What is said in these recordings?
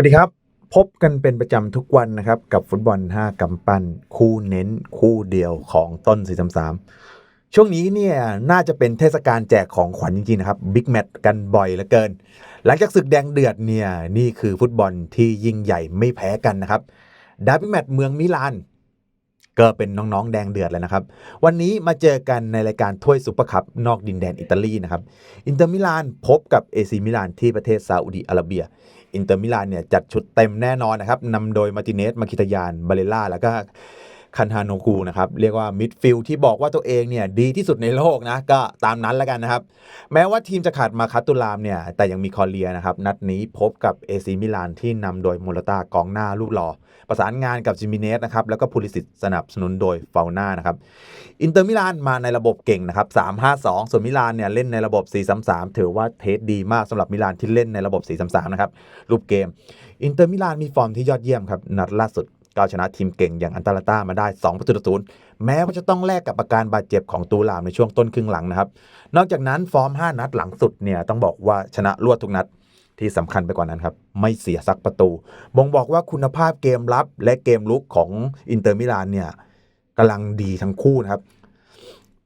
วัสดีครับ พบกันเป็นประจำทุกวันนะครับ กับฟุตบอล 5กำปั้น คู่เน้นคู่เดียวของต้น433ช่วงนี้เนี่ยน่าจะเป็นเทศกาลแจกของขวัญจริงๆนะครับบิ๊กแมตช์กันบ่อยเหลือเกิน หลังจากศึกแดงเดือดเนี่ยนี่คือฟุตบอลที่ยิ่งใหญ่ไม่แพ้กันนะครับดาร์บี้แมตช์เมืองมิลาน ก็เป็นน้องๆแดงเดือดเลยนะครับ วันนี้มาเจอกันในรายการถ้วยซุปเปอร์คัพนอกดินแดนอิตาลีนะครับ อินเตอร์มิลานพบกับเอซีมิลานที่ประเทศซาอุดีอาระเบีย อินเตอร์มิลานเนี่ยจัดชุดเต็มแน่นอนนะครับนำโดยมาติเนสมาคิตยานบาเลล่าแล้วก็ คันฮาโนกูนะครับเรียกว่ามิดฟิลด์ที่บอกว่าตัวเองเนี่ยดีที่สุดในโลกนะก็ตามนั้นแล้วกันนะครับ แม้ว่าทีมจะขาดมาคัตตุลามเนี่ยแต่ยังมีคอเลียนะครับนัดนี้พบกับเอซีมิลานที่นำโดยโมราตากองหน้าลูกหล่อประสานงานกับจิมิเนสนะครับแล้วก็พูลิสิตสนับสนุนโดยเฟาน่านะครับอินเตอร์มิลานมาในระบบเก่งนะครับ3-5-2 ส่วนมิลานเนี่ยเล่นในระบบ 4-3-3 ถือว่าเทสดีมากสำหรับมิลานที่เล่นในระบบ 4-3-3 นะครับรูปเกม อินเตอร์มิลานมีฟอร์มที่ยอดเยี่ยมครับนัดล่าสุด ก็ชนะทีมเก่งอย่างอันตาลาต้ามาได้2ประตูต่อศูนย์แม้ว่าจะต้องแลกกับอาการบาดเจ็บของตูลามในช่วงต้นครึ่งหลังนะครับ นอกจากนั้นฟอร์ม 5 นัดหลังสุดเนี่ยต้องบอกว่าชนะรวดทุกนัดที่สำคัญไปกว่านั้นครับ ไม่เสียสักประตู บ่งบอกว่าคุณภาพเกมรับและเกมลุกของอินเตอร์มิลานเนี่ยกำลังดีทั้งคู่นะครับ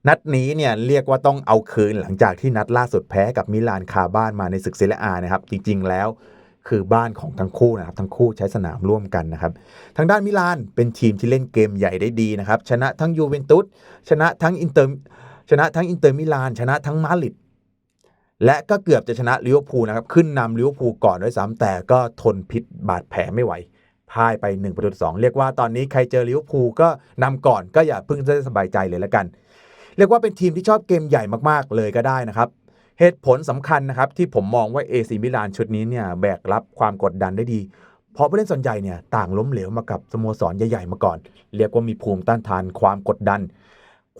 นัดนี้เนี่ยเรียกว่าต้องเอาคืนหลังจากที่นัดล่าสุดแพ้กับมิลานคาบ้านมาในศึกเซเรียอานะครับ จริง ๆ แล้ว คือบ้านของทั้งคู่นะครับทั้งคู่ใช้สนามร่วมกันนะครับ ทางด้านมิลานเป็นทีมที่เล่นเกมใหญ่ได้ดีนะครับ ชนะทั้งยูเวนตุสชนะทั้งอินเตอร์ชนะทั้งอินเตอร์มิลาน ชนะทั้งมาดริดและก็เกือบจะชนะลิเวอร์พูลนะครับขึ้นนำลิเวอร์พูลก่อนด้วยซ้ำแต่ก็ทนพิษบาดแผลไม่ไหวพ่ายไป1ประตูสองเรียกว่าตอนนี้ใครเจอลิเวอร์พูลก็นำก่อนก็อย่าเพิ่งจะสบายใจเลยละกัน เรียกว่าเป็นทีมที่ชอบเกมใหญ่มากๆเลยก็ได้นะครับ เหตุผลสำคัญนะครับที่ผมมองว่าเอซีมิลานชุดนี้เนี่ยแบกรับความกดดันได้ดี เพราะผู้เล่นส่วนใหญ่เนี่ยต่างล้มเหลวมากับสโมสรใหญ่ๆมาก่อน เรียกว่ามีภูมิต้านทานความกดดัน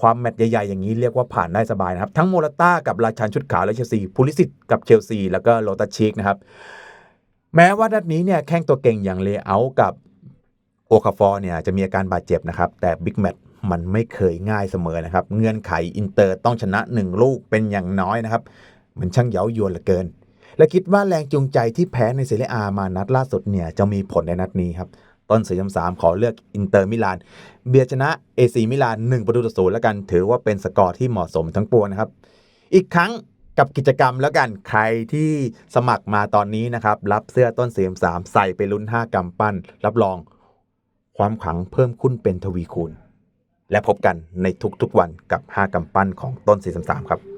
ความแมตช์ใหญ่ๆอย่างนี้เรียกว่าผ่านได้สบายนะครับ ทั้งโมราต้ากับราชันชุดขาวและเชลซีพูลิสิตกับเชลซีแล้วก็โลตัชิกนะครับแม้ว่านัดนี้เนี่ยแข้งตัวเก่งอย่างเลเอากับโอคาฟอร์เนี่ยจะมีอาการบาดเจ็บนะครับแต่บิ๊กแมตช์ มันไม่เคยง่ายเสมอนะครับ เงื่อนไขอินเตอร์ต้องชนะ 1 ลูกเป็นอย่างน้อยนะครับ มันช่างเย้ายวนเหลือเกิน และคิดว่าแรงจูงใจที่แพ้ในเซเรียอามานัดล่าสุดเนี่ยจะมีผลในนัดนี้ครับต้นสีสามขอเลือกอินเตอร์มิลาน เบียชนะเอซีมิลาน1ประตูต่อศูนย์แล้วกันถือว่าเป็นสกอร์ที่เหมาะสมทั้งปวงนะครับ อีกครั้งกับกิจกรรมแล้วกันใครที่สมัครมาตอนนี้นะครับ รับเสื้อต้นเสียมสามใส่ไปลุ้น 5กำปั้น รับรองความขลังเพิ่มขึ้นเป็นทวีคูณ และพบกันในทุกๆวันกับ 5กำปั้นของต้นสีสามครับ